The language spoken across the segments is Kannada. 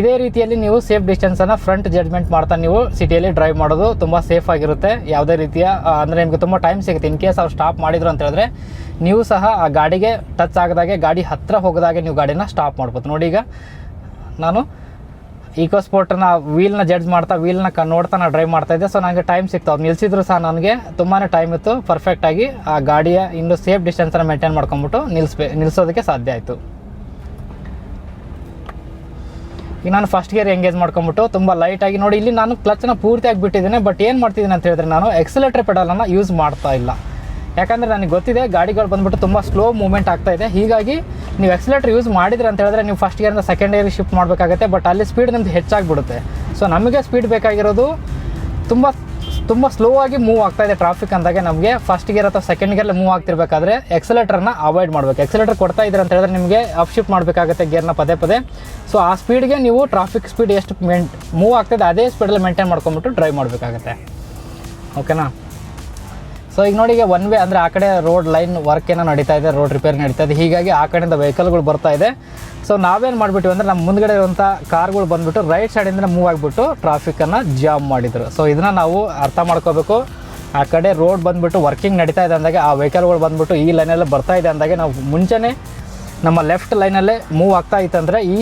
ಇದೇ ರೀತಿಯಲ್ಲಿ ನೀವು ಸೇಫ್ ಡಿಸ್ಟೆನ್ಸನ್ನು ಫ್ರಂಟ್ ಜಡ್ಜ್ಮೆಂಟ್ ಮಾಡ್ತಾ ನೀವು ಸಿಟಿಯಲ್ಲಿ ಡ್ರೈವ್ ಮಾಡೋದು ತುಂಬ ಸೇಫ್ ಆಗಿರುತ್ತೆ. ಯಾವುದೇ ರೀತಿಯ ಅಂದ್ರೆ ನಿಮಗೆ ತುಂಬ ಟೈಮ್ ಸಿಗುತ್ತೆ. ಇನ್ ಕೇಸ್ ಅವ್ರು ಸ್ಟಾಪ್ ಮಾಡಿದ್ರು ಅಂತ ಹೇಳಿದ್ರೆ ನೀವು ಸಹ ಆ ಗಾಡಿಗೆ ಟಚ್ ಆಗದಾಗೆ, ಗಾಡಿ ಹತ್ತಿರ ಹೋಗದಾಗೆ ನೀವು ಗಾಡಿನ ಸ್ಟಾಪ್ ಮಾಡ್ಬೋದು. ನೋಡಿ ಈಗ ನಾನು ಈಕೋ ವೀಲ್ನ ಜಡ್ಜ್ ಮಾಡ್ತಾ ವೀಲ್ನ ಕ, ನೋಡ್ತಾ ನಾನು ಡ್ರೈವ್ ಮಾಡ್ತಾ ಇದ್ದೆ. ಸೊ ನನಗೆ ಟೈಮ್ ಸಿಕ್ತು. ಅವ್ರು ನಿಲ್ಸಿದ್ರು ಸಹ ನನಗೆ ತುಂಬಾ ಟೈಮ್ ಇತ್ತು. ಪರ್ಫೆಕ್ಟಾಗಿ ಆ ಗಾಡಿಯ ಇನ್ನು ಸೇಫ್ ಡಿಸ್ಟೆನ್ಸನ್ನು ಮೇಂಟೈನ್ ಮಾಡ್ಕೊಂಬಿಟ್ಟು ನಿಲ್ಲಿಸ್ಬೇ ನಿಲ್ಲಿಸೋದಕ್ಕೆ ಸಾಧ್ಯ ಆಯಿತು. ಈಗ ನಾನು ಫಸ್ಟ್ ಗೇರ್ ಎಂಗೇಜ್ ಮಾಡ್ಕೊಂಬಿಟ್ಟು ತುಂಬ ಲೈಟಾಗಿ ನೋಡಿ, ಇಲ್ಲಿ ನಾನು ಕ್ಲಚ್ನ ಪೂರ್ತಿಯಾಗಿ ಬಿಟ್ಟಿದ್ದೇನೆ ಬಟ್ ಏನು ಮಾಡ್ತಿದ್ದೀನಿ ಅಂತ ಹೇಳಿದ್ರೆ ನಾನು ಎಕ್ಸಲೇಟರ್ ಪೆಡಲನ್ನು ಯೂಸ್ ಮಾಡ್ತಾ ಇಲ್ಲ. ಯಾಕಂದರೆ ನನಗೆ ಗೊತ್ತಿದೆ, ಗಾಡಿಗಳು ಬಂದ್ಬಿಟ್ಟು ತುಂಬ ಸ್ಲೋ ಮೂವ್ಮೆಂಟ್ ಆಗ್ತಾ ಇದೆ. ಹೀಗಾಗಿ ನೀವು ಎಕ್ಸಲೇಟರ್ ಯೂಸ್ ಮಾಡಿದ್ರೆ ಅಂತ ಹೇಳಿದ್ರೆ ನೀವು ಫಸ್ಟ್ ಗೇರಿಂದ ಸೆಕೆಂಡ್ ಗೇರಿಗೆ ಶಿಫ್ಟ್ ಮಾಡಬೇಕಾಗುತ್ತೆ ಬಟ್ ಅಲ್ಲಿ ಸ್ಪೀಡ್ ನಿಮ್ದು ಹೆಚ್ಚಾಗಿಬಿಡುತ್ತೆ. ಸೊ ನಮಗೆ ಸ್ಪೀಡ್ ಬೇಕಾಗಿರೋದು ತುಂಬ ತುಂಬ ಸ್ಲೋ ಆಗಿ ಮೂವ್ ಆಗ್ತಾ ಇದೆ ಟ್ರಾಫಿಕ್ ಅಂದಾಗ ನಮಗೆ. ಫಸ್ಟ್ ಗೇರ್ ಅಥವಾ ಸೆಕೆಂಡ್ ಗೇರ್ಲಿ ಮೂವ್ ಆಗ್ತಿರ್ಬೇಕಾದ್ರೆ ಎಕ್ಸಲೇಟರ್ನ ಅವಾಯ್ಡ್ ಮಾಡಬೇಕು. ಎಕ್ಸಲೇಟರ್ ಕೊಡ್ತಾ ಇದ್ರೆ ಅಂತ ಹೇಳಿದ್ರೆ ನಿಮಗೆ ಅಪ್ ಶಿಫ್ಟ್ ಮಾಡಬೇಕಾಗುತ್ತೆ ಗೇರ್ನ ಪದೇ ಪದೇ. ಸೊ ಆ ಸ್ಪೀಡ್ಗೆ ನೀವು ಟ್ರಾಫಿಕ್ ಸ್ಪೀಡ್ ಎಷ್ಟು ಮೆಂಟ್ ಮೂವ್ ಆಗ್ತದೆ ಅದೇ ಸ್ಪೀಡಲ್ಲಿ ಮೇಂಟೈನ್ ಮಾಡ್ಕೊಂಬಿಟ್ಟು ಡ್ರೈವ್ ಮಾಡಬೇಕಾಗುತ್ತೆ. ಓಕೆನಾ ಸೊ ಈಗ ನೋಡಿ ಈಗ ಒನ್ ವೇ ಅಂದರೆ ಆ ಕಡೆ ರೋಡ್ ಲೈನ್ ವರ್ಕ್ ಏನೋ ನಡೀತಾ ಇದೆ ರೋಡ್ ರಿಪೇರ್ ನಡೀತಾ ಇದೆ. ಹೀಗಾಗಿ ಆ ಕಡೆಯಿಂದ ವೆಹಿಕಲ್ಗಳು ಬರ್ತಾ ಇದೆ. ಸೊ ನಾವೇನು ಮಾಡಿಬಿಟ್ಟು ಅಂದರೆ ನಮ್ಮ ಮುಂದ್ಗಡೆ ಇರುವಂಥ ಕಾರ್ಗಳು ಬಂದುಬಿಟ್ಟು ರೈಟ್ ಸೈಡಿಂದ ಮೂವ್ ಆಗಿಬಿಟ್ಟು ಟ್ರಾಫಿಕ್ಕನ್ನು ಜಾಮ್ ಮಾಡಿದರು. ಸೊ ಇದನ್ನು ನಾವು ಅರ್ಥ ಮಾಡ್ಕೋಬೇಕು. ಆ ಕಡೆ ರೋಡ್ ಬಂದುಬಿಟ್ಟು ವರ್ಕಿಂಗ್ ನಡೀತಾ ಇದೆ ಅಂದಾಗ, ಆ ವೆಹಿಕಲ್ಗಳು ಬಂದುಬಿಟ್ಟು ಈ ಲೈನಲ್ಲಿ ಬರ್ತಾ ಇದೆ ಅಂದಾಗೆ ನಾವು ಮುಂಚೆನೇ ನಮ್ಮ ಲೆಫ್ಟ್ ಲೈನಲ್ಲೇ ಮೂವ್ ಆಗ್ತಾ ಇತ್ತಂದರೆ ಈ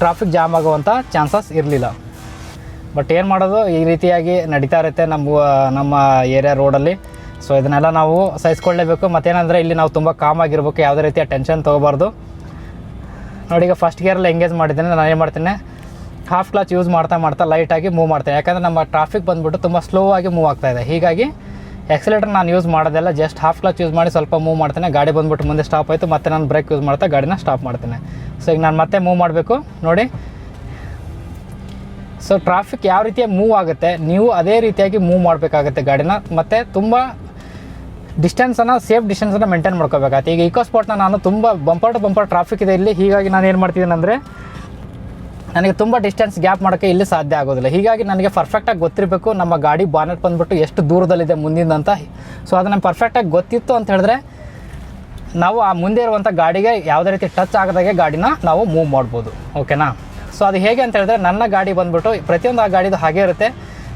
ಟ್ರಾಫಿಕ್ ಜಾಮ್ ಆಗುವಂಥ ಚಾನ್ಸಸ್ ಇರಲಿಲ್ಲ. ಬಟ್ ಏನು ಮಾಡೋದು? ಈ ರೀತಿಯಾಗಿ ನಡೀತಾ ಇರುತ್ತೆ ನಮ್ಮ ನಮ್ಮ ಏರಿಯಾ ರೋಡಲ್ಲಿ ಸೊ ಇದನ್ನೆಲ್ಲ ನಾವು ಸಹಿಸ್ಕೊಳ್ಳೇಬೇಕು. ಮತ್ತೇನಂದರೆ ಇಲ್ಲಿ ನಾವು ತುಂಬ ಕಾಮ್ ಆಗಿರ್ಬೇಕು. ಯಾವುದೇ ರೀತಿಯ ಟೆನ್ಷನ್ ತೊಗೋಬಾರ್ದು. ನೋಡಿ, ಈಗ ಫಸ್ಟ್ ಗೇರಲ್ಲಿ ಎಂಗೇಜ್ ಮಾಡಿದ್ದೇನೆ, ನಾನು ಏನು ಮಾಡ್ತೇನೆ ಹಾಫ್ ಕ್ಲಾಚ್ ಯೂಸ್ ಮಾಡ್ತಾ ಮಾಡ್ತಾ ಲೈಟಾಗಿ ಮೂವ್ ಮಾಡ್ತೇನೆ. ಯಾಕಂದರೆ ನಮ್ಮ ಟ್ರಾಫಿಕ್ ಬಂದುಬಿಟ್ಟು ತುಂಬ ಸ್ಲೋ ಆಗಿ ಮೂವ್ ಆಗ್ತಾ ಇದೆ. ಹೀಗಾಗಿ ಎಕ್ಸಲೇಟರ್ ನಾನು ಯೂಸ್ ಮಾಡೋದೆಲ್ಲ ಜಸ್ಟ್ ಹಾಫ್ ಕ್ಲಾಚ್ ಯೂಸ್ ಮಾಡಿ ಸ್ವಲ್ಪ ಮೂವ್ ಮಾಡ್ತೇನೆ. ಗಾಡಿ ಬಂದುಬಿಟ್ಟು ಮುಂದೆ ಸ್ಟಾಪ್ ಆಯಿತು, ಮತ್ತೆ ನಾನು ಬ್ರೇಕ್ ಯೂಸ್ ಮಾಡ್ತಾ ಗಾಡಿನ ಸ್ಟಾಪ್ ಮಾಡ್ತೇನೆ. ಸೊ ಈಗ ನಾನು ಮತ್ತೆ ಮೂವ್ ಮಾಡಬೇಕು. ನೋಡಿ. ಸೊ ಟ್ರಾಫಿಕ್ ಯಾವ ರೀತಿಯಾಗಿ ಮೂವ್ ಆಗುತ್ತೆ, ನೀವು ಅದೇ ರೀತಿಯಾಗಿ ಮೂವ್ ಮಾಡಬೇಕಾಗುತ್ತೆ ಗಾಡಿನ. ಮತ್ತು ತುಂಬ ಡಿಸ್ಟೆನ್ಸನ್ನು ಸೇಫ್ ಡಿಸ್ಟೆನ್ಸನ್ನು ಮೇಂಟೈನ್ ಮಾಡ್ಕೋಬೇಕಾಗುತ್ತೆ. ಈಗ ಇಕೋ ನಾನು ತುಂಬ ಬಂಪರ್ ಟು ಬಂಪರ್ ಟ್ರಾಫಿಕ್ ಇದೆ ಇಲ್ಲಿ. ಹೀಗಾಗಿ ನಾನು ಏನು ಮಾಡ್ತಿದ್ದೀನಿ ಅಂದರೆ ನನಗೆ ತುಂಬ ಡಿಸ್ಟೆನ್ಸ್ ಗ್ಯಾಪ್ ಮಾಡೋಕ್ಕೆ ಇಲ್ಲಿ ಸಾಧ್ಯ ಆಗೋದಿಲ್ಲ. ಹೀಗಾಗಿ ನನಗೆ ಪರ್ಫೆಕ್ಟಾಗಿ ಗೊತ್ತಿರಬೇಕು ನಮ್ಮ ಗಾಡಿ ಬಾನೆಟ್ ಬಂದುಬಿಟ್ಟು ಎಷ್ಟು ದೂರದಲ್ಲಿದೆ ಮುಂದಿಂದ ಅಂತ. ಸೊ ಅದು ನನಗೆ ಪರ್ಫೆಕ್ಟಾಗಿ ಗೊತ್ತಿತ್ತು ಅಂತ ಹೇಳಿದ್ರೆ, ನಾವು ಆ ಮುಂದೆ ಇರುವಂಥ ಗಾಡಿಗೆ ಯಾವುದೇ ರೀತಿ ಟಚ್ ಆಗದಾಗೆ ಗಾಡಿನ ನಾವು ಮೂವ್ ಮಾಡ್ಬೋದು. ಓಕೆನಾ ಸೊ ಅದು ಹೇಗೆ ಅಂತ ಹೇಳಿದ್ರೆ, ನನ್ನ ಗಾಡಿ ಬಂದ್ಬಿಟ್ಟು ಪ್ರತಿಯೊಂದು ಆ ಗಾಡಿದು ಹಾಗೆ ಇರುತ್ತೆ.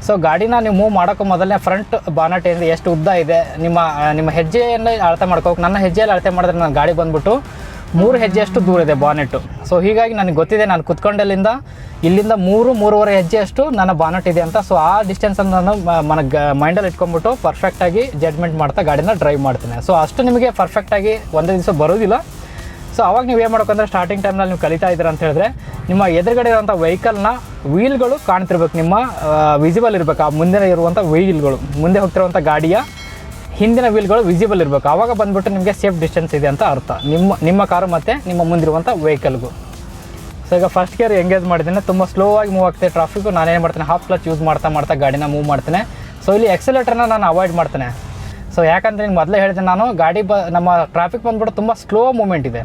ಸೊ ಗಾಡಿನ ನೀವು ಮೂವ್ ಮಾಡೋಕ್ಕೂ ಮೊದಲನೇ ಫ್ರಂಟ್ ಬಾನಟ್ ಏನಿದೆ, ಎಷ್ಟು ಉದ್ದ ಇದೆ, ನಿಮ್ಮ ನಿಮ್ಮ ಹೆಜ್ಜೆಯನ್ನು ಅಳತೆ ಮಾಡ್ಕೋಬೇಕು ನನ್ನ ಹೆಜ್ಜೆಯಲ್ಲಿ ಅಳತೆ ಮಾಡಿದ್ರೆ ನನ್ನ ಗಾಡಿ ಬಂದ್ಬಿಟ್ಟು ಮೂರು ಹೆಜ್ಜೆಯಷ್ಟು ದೂರ ಇದೆ ಬಾನೆಟ್ಟು ಸೊ ಹೀಗಾಗಿ ನನಗೆ ಗೊತ್ತಿದೆ, ನಾನು ಕುತ್ಕೊಂಡಲ್ಲಿಂದ ಇಲ್ಲಿಂದ ಮೂರು, ಮೂರುವರೆ ಹೆಜ್ಜೆಯಷ್ಟು ನನ್ನ ಬಾನೆಟ್ ಇದೆ ಅಂತ. ಸೊ ಆ ಡಿಸ್ಟೆನ್ಸನ್ನು ನಾನು ಮನ, ಗ ಮೈಂಡಲ್ಲಿ ಇಟ್ಕೊಂಡ್ಬಿಟ್ಟು ಪರ್ಫೆಕ್ಟಾಗಿ ಜಡ್ಜ್ಮೆಂಟ್ ಮಾಡ್ತಾ ಗಾಡಿನ ಡ್ರೈವ್ ಮಾಡ್ತೀನಿ. ಸೊ ಅಷ್ಟು ನಿಮಗೆ ಪರ್ಫೆಕ್ಟಾಗಿ ಒಂದೇ ದಿವಸ ಬರೋದಿಲ್ಲ ಸೊ ಅವಾಗ ನೀವು ಏನು ಮಾಡ್ಬೇಕಂದ್ರೆ ಸ್ಟಾರ್ಟಿಂಗ್ ಟೈಮ್ನಲ್ಲಿ ನೀವು ಕಲಿತಾ ಇದ್ದೀರ ಅಂತ ಹೇಳಿದ್ರೆ, ನಿಮ್ಮ ಎದುರುಗಡೆ ಇರುವಂಥ ವೆಹಿಕಲ್ನ ವೀಲ್ಗಳು ಕಾಣ್ತಿರ್ಬೇಕು. ನಿಮ್ಮ ವಿಸಿಬಲ್ ಇರಬೇಕು. ಆ ಮುಂದೆ ಇರುವಂಥ ವೀಲ್ಗಳು ಮುಂದೆ ಹೋಗ್ತಿರುವಂಥ ಗಾಡಿಯ ಹಿಂದಿನ ವೀಲ್ಗಳು ವಿಸಿಬಲ್ ಇರಬೇಕು. ಆವಾಗ ಬಂದ್ಬಿಟ್ಟು ನಿಮಗೆ ಸೇಫ್ ಡಿಸ್ಟೆನ್ಸ್ ಇದೆ ಅಂತ ಅರ್ಥ. ನಿಮ್ಮ ನಿಮ್ಮ ಕಾರು ಮತ್ತು ನಿಮ್ಮ ಮುಂದಿರುವಂಥ ವೆಹಿಕಲ್ಗೂ ಸೊ ಈಗ ಫಸ್ಟ್ ಗೇರ್ ಎಂಗೇಜ್ ಮಾಡಿದ್ದೀನಿ. ತುಂಬ ಸ್ಲೋ ಆಗಿ ಮೂವ್ ಆಗ್ತಿದೆ ಟ್ರಾಫಿಕ್ಕು ನಾನೇನು ಮಾಡ್ತೇನೆ? ಹಾಫ್ ಕ್ಲಚ್ ಯೂಸ್ ಮಾಡ್ತಾ ಮಾಡ್ತಾ ಗಾಡಿನ ಮೂವ್ ಮಾಡ್ತೇನೆ. ಸೊ ಇಲ್ಲಿ ಎಕ್ಸಲೇಟರ್ನ ನಾನು ಅವಾಯ್ಡ್ ಮಾಡ್ತೇನೆ. ಸೊ ಯಾಕಂದರೆ ನಿಮ್ಗೆ ಮೊದಲೇ ಹೇಳಿದೆ ನಾನು, ಗಾಡಿ ಬ, ನಮ್ಮ ಟ್ರಾಫಿಕ್ ಬಂದ್ಬಿಟ್ಟು ತುಂಬ ಸ್ಲೋ ಮೂಮೆಂಟ್ ಇದೆ.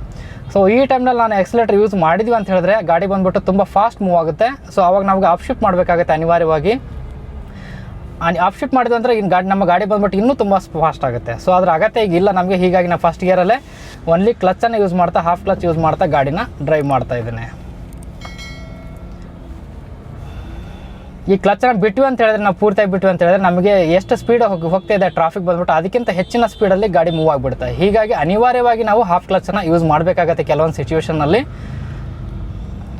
ಸೊ ಈ ಟೈಮ್ನಲ್ಲಿ ನಾನು ಎಕ್ಸಲೇಟರ್ ಯೂಸ್ ಮಾಡಿದ್ವಿ ಅಂತ ಹೇಳಿದ್ರೆ ಗಾಡಿ ಬಂದ್ಬಿಟ್ಟು ತುಂಬ ಫಾಸ್ಟ್ ಮೂವ್ ಆಗುತ್ತೆ. ಸೊ ಅವಾಗ ನಮಗೆ ಅಪ್ಶಿಫ್ಟ್ ಮಾಡಬೇಕಾಗುತ್ತೆ ಅನಿವಾರ್ಯವಾಗಿ. ಆಫ್ ಶಿಫ್ಟ್ ಮಾಡಿದ್ವಿ ಅಂದರೆ ಇನ್ನು ಗಾಡಿ, ನಮ್ಮ ಗಾಡಿ ಬಂದ್ಬಿಟ್ಟು ಇನ್ನೂ ತುಂಬ ಫಾಸ್ಟ್ ಆಗುತ್ತೆ. ಸೊ ಅದರ ಅಗತ್ಯ ಈಗ ಇಲ್ಲ. ನಮಗೆ ಹೀಗಾಗಿ ನಾನು ಫಸ್ಟ್ ಗಿಯರಲ್ಲೇ ಒನ್ಲಿ ಕ್ಲಚ್ಚನ್ನು ಯೂಸ್ ಮಾಡ್ತಾ ಹಾಫ್ ಕ್ಲಚ್ ಯೂಸ್ ಮಾಡ್ತಾ ಗಾಡಿನ ಡ್ರೈವ್ ಮಾಡ್ತಾ ಇದ್ದೇನೆ. ಈ ಕ್ಲಚ್ಚನ್ನು ಬಿಟ್ವಿ ಅಂತ ಹೇಳಿದ್ರೆ, ನಾವು ಪೂರ್ತಿಯಾಗಿ ಬಿಟ್ವಿ ಅಂತ ಹೇಳಿದ್ರೆ, ನಮಗೆ ಎಷ್ಟು ಸ್ಪೀಡ್ ಹೋಗಿ, ಹೋಗ್ತಾ ಇದೆ ಟ್ರಾಫಿಕ್ ಬಂದ್ಬಿಟ್ಟು, ಅದಕ್ಕಿಂತ ಹೆಚ್ಚಿನ ಸ್ಪೀಡಲ್ಲಿ ಗಾಡಿ ಮೂವ್ ಆಗಿಬಿಡುತ್ತೆ. ಹೀಗಾಗಿ ಅನಿವಾರ್ಯವಾಗಿ ನಾವು ಹಾಫ್ ಕ್ಲಚ್ಚನ್ನು ಯೂಸ್ ಮಾಡಬೇಕಾಗತ್ತೆ ಕೆಲವೊಂದು ಸಿಚುವೇಷನಲ್ಲಿ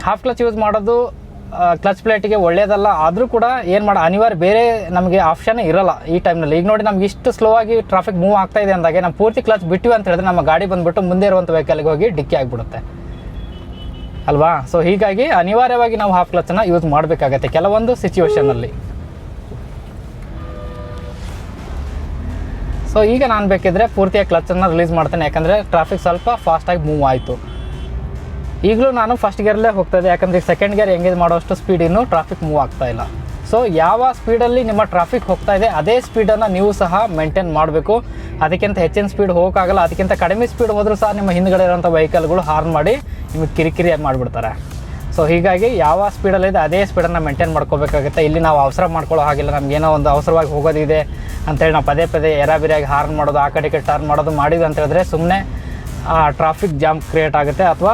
ಹಾಫ್ ಕ್ಲಚ್ ಯೂಸ್ ಮಾಡೋದು ಕ್ಲಚ್ ಪ್ಲೇಟಿಗೆ ಒಳ್ಳೆಯದಲ್ಲ ಆದರೂ ಕೂಡ ಏನು ಮಾಡೋ, ಅನಿವಾರ್ಯ ಬೇರೆ ನಮಗೆ ಆಪ್ಷನ್ ಇರಲ್ಲ ಈ ಟೈಮ್ನಲ್ಲಿ ಈಗ ನೋಡಿ ನಮ್ಗೆ ಇಷ್ಟು ಸ್ಲೋ ಆಗಿ ಟ್ರಾಫಿಕ್ ಮೂವ್ ಆಗ್ತಾ ಇದೆ ಅಂದಾಗೆ, ನಾವು ಪೂರ್ತಿ ಕ್ಲಚ್ ಬಿಟ್ಟಿವಿ ಅಂತ ಹೇಳಿದ್ರೆ, ನಮ್ಮ ಗಾಡಿ ಬಂದ್ಬಿಟ್ಟು ಮುಂದೆ ಇರುವಂಥ ವೆಹಿಕಲ್ಗೆ ಹೋಗಿ ಡಿಕ್ಕಿ ಆಗಿಬಿಡುತ್ತೆ. ಅಲ್ವಾ? ಸೊ ಹೀಗಾಗಿ ಅನಿವಾರ್ಯವಾಗಿ ನಾವು ಹಾಫ್ ಕ್ಲಚನ್ನು ಯೂಸ್ ಮಾಡಬೇಕಾಗತ್ತೆ ಕೆಲವೊಂದು ಸಿಚುವೇಶನಲ್ಲಿ ಸೊ ಈಗ ನಾನು ಬೇಕಿದ್ರೆ ಪೂರ್ತಿಯಾಗಿ ಕ್ಲಚನ್ನು ರಿಲೀಸ್ ಮಾಡ್ತೇನೆ. ಯಾಕಂದರೆ ಟ್ರಾಫಿಕ್ ಸ್ವಲ್ಪ ಫಾಸ್ಟಾಗಿ ಮೂವ್ ಆಯಿತು. ಈಗಲೂ ನಾನು ಫಸ್ಟ್ ಗೇರಲ್ಲೇ ಹೋಗ್ತದೆ ಯಾಕಂದರೆ ಈಗ ಸೆಕೆಂಡ್ ಗೇರ್ ಎಂಗೇಜ್ ಮಾಡೋಷ್ಟು ಸ್ಪೀಡ್ ಇನ್ನೂ ಟ್ರಾಫಿಕ್ ಮೂವ್ ಆಗ್ತಾ ಇಲ್ಲ. ಸೊ ಯಾವ ಸ್ಪೀಡಲ್ಲಿ ನಿಮ್ಮ ಟ್ರಾಫಿಕ್ ಹೋಗ್ತಾ ಇದೆ, ಅದೇ ಸ್ಪೀಡನ್ನು ನೀವು ಸಹ ಮೇಂಟೈನ್ ಮಾಡಬೇಕು. ಅದಕ್ಕಿಂತ ಹೆಚ್ಚಿನ ಸ್ಪೀಡ್ ಹೋಗೋಕ್ಕಾಗಲ್ಲ. ಅದಕ್ಕಿಂತ ಕಡಿಮೆ ಸ್ಪೀಡ್ ಹೋದರೂ ಸಹ ನಿಮ್ಮ ಹಿಂದ್ಗಡೆ ಇರೋಂಥ ವೆಹಿಕಲ್ಗಳು ಹಾರ್ನ್ ಮಾಡಿ ನಿಮಗೆ ಕಿರಿಕಿರಿ ಮಾಡಿಬಿಡ್ತಾರೆ? ಸೊ ಹೀಗಾಗಿ ಯಾವ ಸ್ಪೀಡಲ್ಲಿದೆ ಅದೇ ಸ್ಪೀಡನ್ನು ಮೇಂಟೈನ್ ಮಾಡ್ಕೋಬೇಕಾಗುತ್ತೆ. ಇಲ್ಲಿ ನಾವು ಅವಸರ ಮಾಡ್ಕೊಳ್ಳೋ ಹಾಗಿಲ್ಲ. ನಮಗೇನೋ ಒಂದು ಅವಸರವಾಗಿ ಹೋಗೋದಿದೆ ಅಂತೇಳಿ ನಾವು ಪದೇ ಪದೇ ಎರಾಬಿರಿಯಾಗಿ ಹಾರ್ನ್ ಮಾಡೋದು, ಆ ಕಡೆ ಕಡೆ ಟರ್ನ್ ಮಾಡೋದು ಮಾಡಿದ್ವಿ ಅಂತ ಹೇಳಿದ್ರೆ ಸುಮ್ಮನೆ ಟ್ರಾಫಿಕ್ ಜಾಮ್ ಕ್ರಿಯೇಟ್ ಆಗುತ್ತೆ ಅಥವಾ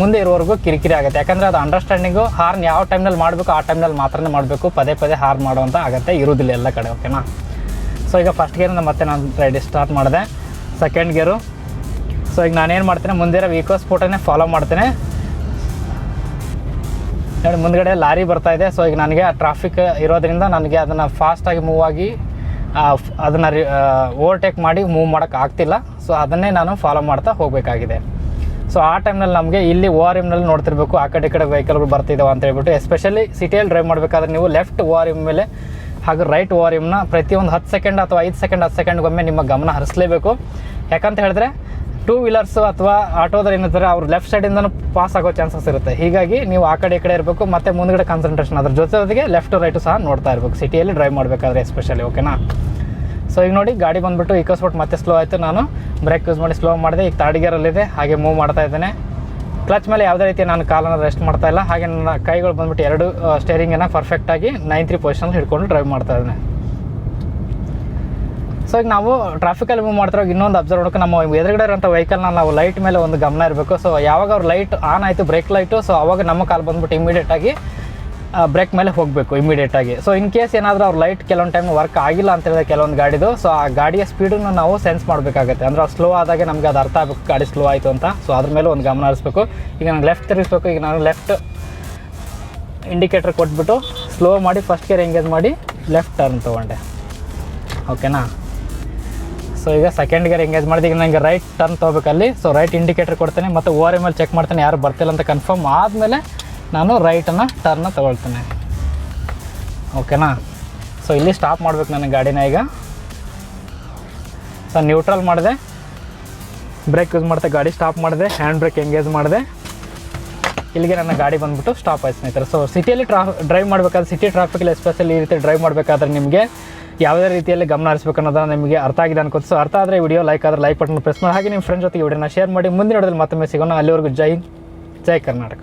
ಮುಂದೆ ಇರೋವರೆಗೂ ಕಿರಿಕಿರಿ ಆಗುತ್ತೆ. ಯಾಕಂದರೆ ಅದು ಅಂಡರ್ಸ್ಟ್ಯಾಂಡಿಂಗು ಹಾರ್ನ್ ಯಾವ ಟೈಮ್ನಲ್ಲಿ ಮಾಡಬೇಕು, ಆ ಟೈಮ್ನಲ್ಲಿ ಮಾತ್ರನೇ ಮಾಡಬೇಕು. ಪದೇ ಪದೇ ಹಾರ್ನ್ ಮಾಡುವಂಥ ಆಗುತ್ತೆ. ಇರೋದಿಲ್ಲ ಎಲ್ಲ ಕಡೆ ಓಕೆನಾ ಸೊ ಈಗ ಫಸ್ಟ್ ಗೇರಿಂದ ಮತ್ತೆ ನಾನು ರೆಡಿ ಸ್ಟಾರ್ಟ್ ಮಾಡಿದೆ. ಸೆಕೆಂಡ್ ಗೇರು ಸೊ ಈಗ ನಾನೇನು ಮಾಡ್ತೇನೆ, ಮುಂದಿರೋ ವೀಕೋ ಸ್ಪೋಟನ್ನೇ ಫಾಲೋ ಮಾಡ್ತೇನೆ. ನೋಡಿ, ಮುಂದ್ಗಡೆ ಲಾರಿ ಬರ್ತಾ ಇದೆ. ಸೊ ಈಗ ನನಗೆ ಆ ಟ್ರಾಫಿಕ್ ಇರೋದ್ರಿಂದ ನನಗೆ ಅದನ್ನು ಫಾಸ್ಟಾಗಿ ಮೂವ್ ಆಗಿ ಅದನ್ನು ರಿ ಓವರ್ಟೇಕ್ ಮಾಡಿ ಮೂವ್ ಮಾಡೋಕ್ಕೆ ಆಗ್ತಿಲ್ಲ. ಸೊ ಅದನ್ನೇ ನಾನು ಫಾಲೋ ಮಾಡ್ತಾ ಹೋಗಬೇಕಾಗಿದೆ. ಸೊ ಆ ಟೈಮ್ನಲ್ಲಿ ನಮಗೆ ಇಲ್ಲಿ ಓ ಆರ್ ಎಮ್ನಲ್ಲಿ ನೋಡ್ತಿರ್ಬೇಕು. ಆ ಕಡೆ ಈ ಕಡೆ ವೆಹಿಕಲ್ಗಳು ಬರ್ತಿದ್ದಾವೆ ಅಂತ ಹೇಳ್ಬಿಟ್ಟು ಎಸ್ಪೆಷಲಿ ಸಿಟಿಯಲ್ಲಿ ಡ್ರೈವ್ ಮಾಡಬೇಕಾದ್ರೆ ನೀವು ಲೆಫ್ಟ್ ಓ ಆರ್ ಎಂ ಮೇಲೆ ಹಾಗೂ ರೈಟ್ ಓ ಆರ್ ಎಮ್ನ ಪ್ರತಿಯೊಂದು ಹತ್ತು ಸೆಕೆಂಡ್ ಅಥವಾ ಐದು ಸೆಕೆಂಡ್ ಹತ್ತು ಸೆಕೆಂಡ್ಗೊಮ್ಮೆ ನಿಮ್ಮ ಗಮನ ಹರಿಸಲೇಬೇಕು. ಯಾಕಂತ ಹೇಳಿದ್ರೆ ಟೂ ವೀಲರ್ಸ್ ಅಥವಾ ಆಟೋದಲ್ಲಿ ಏನಿರ್ತಾರೆ, ಅವ್ರು ಲೆಫ್ಟ್ ಸೈಡಿಂದನೂ ಪಾಸ್ ಆಗೋ ಚಾನ್ಸಸ್ ಇರುತ್ತೆ. ಹೀಗಾಗಿ ನೀವು ಆ ಕಡೆ ಈ ಕಡೆ ಇರಬೇಕು, ಮತ್ತು ಮುಂದ್ಗಡೆ ಕಾನ್ಸಂಟ್ರೇಷನ್ ಅದ್ರ ಜೊತೆ ಜೊತೆಗೆ ಲೆಫ್ಟ್ ರೈಟು ಸಹ ನೋಡ್ತಾ ಇರಬೇಕು. ಸಿಟಿಯಲ್ಲಿ ಡ್ರೈವ್ ಮಾಡಬೇಕಾದ್ರೆ ಎಸ್ಪೆಷಲಿ ಓಕೆನಾ ಸೊ ಈಗ ನೋಡಿ, ಗಾಡಿ ಬಂದುಬಿಟ್ಟು ಇಕೋಸ್ಬಿಟ್ಟು ಮತ್ತೆ ಸ್ಲೋ ಆಯಿತು. ನಾನು ಬ್ರೇಕ್ ಯೂಸ್ ಮಾಡಿ ಸ್ಲೋ ಮಾಡಿದೆ. ಈಗ ಥರ್ಡ್ ಹಾಗೆ ಮೂವ್ ಮಾಡ್ತಾ ಇದ್ದೇನೆ. ಕ್ಲಚ್ ಮೇಲೆ ಯಾವುದೇ ರೀತಿ ನಾನು ಕಾಲನ್ನು ರೆಸ್ಟ್ ಮಾಡ್ತಾ ಇಲ್ಲ. ಹಾಗೆ ನನ್ನ ಕೈಗಳು ಬಂದ್ಬಿಟ್ಟು ಎರಡು ಸ್ಟೇರಿಂಗನ್ನು ಪರ್ಫೆಕ್ಟಾಗಿ ನೈನ್ ತ್ರೀ ಪೊಸಿಷನ್ ಹಿಡ್ಕೊಂಡು ಡ್ರೈವ್ ಮಾಡ್ತಾ ಇದ್ದೇನೆ. ಸೊ ಈಗ ನಾವು ಟ್ರಾಫಿಕಲ್ಲಿ ಮೂವ್ ಮಾಡ್ತಿರೋ ಇನ್ನೊಂದು ಅಬ್ಸರ್ವ್ ಮಾಡೋಕೆ ನಮ್ಮ ಎದುರುಗಡೆ ಇರೋಂಥ ವೆಹಿಕಲ್ನ ನಾವು ಲೈಟ್ ಮೇಲೆ ಒಂದು ಗಮನ ಇರಬೇಕು. ಸೊ ಯಾವಾಗ ಅವ್ರು ಲೈಟ್ ಆನ್ ಆಯಿತು ಬ್ರೇಕ್ ಲೈಟು ಸೊ ಅವಾಗ ನಮ್ಮ ಕಾಲು ಬಂದ್ಬಿಟ್ಟು ಇಮಿಡಿಯೇಟಾಗಿ ಬ್ರೇಕ್ ಮೇಲೆ ಹೋಗಬೇಕು ಇಮಿಡಿಯೇಟಾಗಿ ಸೊ ಇನ್ ಕೇಸ್ ಏನಾದರೂ ಅವ್ರ ಲೈಟ್ ಕೆಲವೊಂದು ಟೈಮ್ ವರ್ಕ್ ಆಗಿಲ್ಲ ಅಂತ ಹೇಳಿದ್ರೆ ಕೆಲವೊಂದು ಗಾಡಿದು ಸೊ ಆ ಗಾಡಿಯ ಸ್ಪೀಡನ್ನು ನಾವು ಸೆನ್ಸ್ ಮಾಡಬೇಕಾಗುತ್ತೆ. ಅಂದರೆ ಅವ್ರು ಸ್ಲೋ ಆದಾಗ ನಮಗೆ ಅದು ಅರ್ಥ ಆಗಬೇಕು, ಗಾಡಿ ಸ್ಲೋ ಆಯಿತು ಅಂತ. ಸೊ ಅದ್ರ ಮೇಲೆ ಒಂದು ಗಮನ ಹರಿಸ್ಬೇಕು. ಈಗ ನಾನು ಲೆಫ್ಟ್ ತಿರುಗಿಸ್ಬೇಕು, ಈಗ ನಾನು ಲೆಫ್ಟ್ ಇಂಡಿಕೇಟರ್ ಕೊಟ್ಬಿಟ್ಟು ಸ್ಲೋ ಮಾಡಿ ಫಸ್ಟ್ ಗೇರ್ ಎಂಗೇಜ್ ಮಾಡಿ ಲೆಫ್ಟ್ ಟರ್ನ್ ತೊಗೊಂಡೆ. ಓಕೆನಾ ಸೊ ಈಗ ಸೆಕೆಂಡ್ ಗೇರ್ ಎಂಗೇಜ್ ಮಾಡಿದ. ಈಗ ನನಗೆ ರೈಟ್ ಟರ್ನ್ ತೊಗೋಬೇಕಲ್ಲಿ. ಸೊ ರೈಟ್ ಇಂಡಿಕೇಟರ್ ಕೊಡ್ತೇನೆ ಮತ್ತು ಓವರ್ ಮೇಲೆ ಚೆಕ್ ಮಾಡ್ತೇನೆ. ಯಾರು ಬರ್ತಿಲ್ಲ ಅಂತ ಕನ್ಫರ್ಮ್ ಆದಮೇಲೆ ನಾನು ರೈಟನ್ನು ಟರ್ನ ತೊಗೊಳ್ತೇನೆ. ಓಕೆನಾ ಸೊ ಇಲ್ಲಿ ಸ್ಟಾಪ್ ಮಾಡಬೇಕು ನನ್ನ ಗಾಡಿನ ಈಗ. ಸೊ ನ್ಯೂಟ್ರಲ್ ಮಾಡಿದೆ. ಬ್ರೇಕ್ ಯೂಸ್ ಮಾಡ್ತಾ ಗಾಡಿ ಸ್ಟಾಪ್ ಮಾಡಿದೆ. ಹ್ಯಾಂಡ್ ಬ್ರೇಕ್ ಎಂಗೇಜ್ ಮಾಡಿದೆ. ಇಲ್ಲಿಗೆ ನನ್ನ ಗಾಡಿ ಬಂದುಬಿಟ್ಟು ಸ್ಟಾಪ್ ಆಯ್ತು ಸ್ನೇಹಿತರೆ. ಸೊ ಸಿಟಿಯಲ್ಲಿ ಟ್ರಾ ಡ್ರೈವ್ ಮಾಡಬೇಕಾದ್ರೆ ಸಿಟಿ ಟ್ರಾಫಿಕಲ್ಲಿ ಎಸ್ಪೆಷಲಿ ಈ ರೀತಿ ಡ್ರೈವ್ ಮಾಡಬೇಕಾದ್ರೆ ನಿಮಗೆ ಯಾವುದೇ ರೀತಿಯಲ್ಲಿ ಗಮನ ಹರಿಸಬೇಕು ಅನ್ನೋದನ್ನ ನಿಮಗೆ ಅರ್ಥ ಆಗಿದೆ ಅನ್ಕೋತ ಸೊ ಅರ್ಥ ಆದರೆ ವಿಡಿಯೋ ಲೈಕ್ ಆದರೆ ಲೈಕ್ ಬಟನ್ ಪ್ರೆಸ್ ಮಾಡಿ. ಹಾಗೆ ನಿಮ್ಮ ಫ್ರೆಂಡ್ ಜೊತೆ ವಿಡಿಯೋನ ಶೇರ್ ಮಾಡಿ. ಮುಂದಿನ ವಿಡಿಯೋದಲ್ಲಿ ಮತ್ತೊಮ್ಮೆ ಸಿಗೋಣ. ಅಲ್ಲಿವರೆಗೂ ಜೈ ಜೈ ಕರ್ನಾಟಕ.